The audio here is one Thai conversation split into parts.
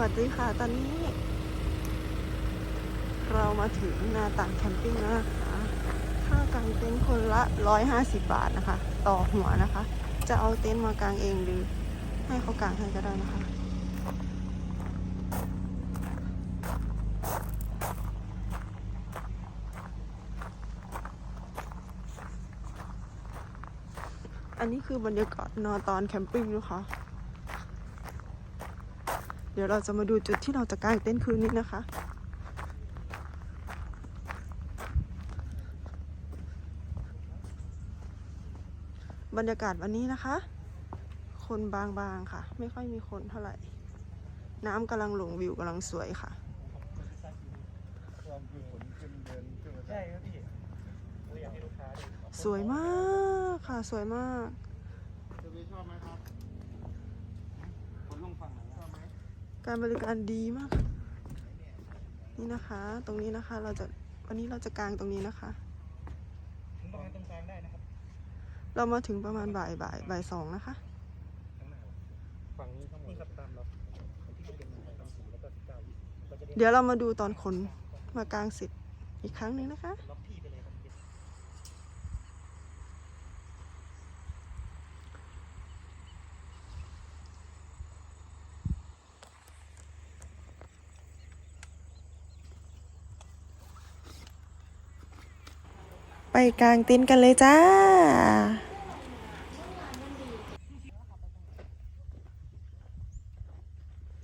วัสดีค่ะ ตอนนี้ เรามาถึงนาต่างแคมปิ้งแล้วนะคะค่ากางเต็นท์คนละ 150 บาทนะคะ ต่อหัวนะคะ จะเอาเต็นท์มากางเองหรือ ให้เขากางให้ก็ได้นะคะอันนี้คือบรรยากาศนอนตอนแคมปิ้งนะคะ เดี๋ยวเราจะมาดูจุดที่เราจะกางเต็นคืนนี้นะคะ บรรยากาศวันนี้นะคะ คนบางๆค่ะ ไม่ค่อยมีคนเท่าไหร่ น้ำกำลังหลงวิวกำลังสวยค่ะสวยมากค่ะ สวยมาก จะมีชอบไหมครับคนลงฝั่งไหนชอบไหม การบริการดีมากค่ะนี่นะคะ ตรงนี้นะคะ เราจะวันนี้เราจะกางตรงนี้นะคะ ถึงตรงนั้นตรงกลางได้นะครับ เรามาถึงประมาณบ่ายบ่ายบ่ายสองนะคะ ฝั่งนี้ทั้งหมดนี่ครับตามเราที่เป็นตามสีแล้วก็สิบเก้าก็จะได้เดี๋ยวเรามาดูตอนขนมากางเสร็จอีกครั้งหนึ่งนะคะ ล็อกที่ไปเลยครับพี่ ไปกลางเต็นท์กันเลยจ้า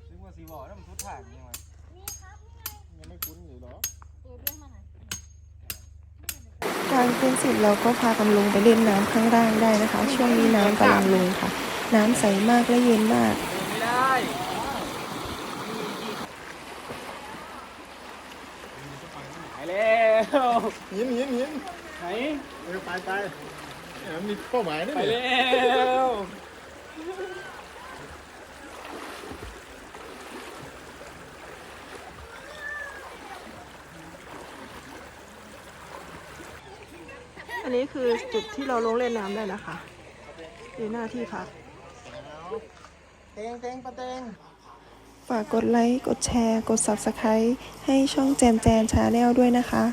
ซึ่งว่าสีบอแล้วมันทุกทางยังไงยังไม่คุ้นอยู่หรอกางเต็นท์เสร็จเราก็พากันลงไปเล่นน้ำข้างล่างได้นะคะ ช่วงนี้น้ำกำลังลงค่ะ น้ำใสมากและเย็นมาก ไม่ได้หายแล้ว หินหินหิน ไหนเออไปไปเออมีเป้าหมายด้วยไปเนี่ยแล้วอันนี้คือจุดที่เราลงเล่นน้ำได้นะคะอยู่หน้าที่พัก เตงเตงปะเตงฝากกดไลค์ กดแชร์ กด Subscribe ให้ช่องแจมแจนชาแนลด้วยนะคะ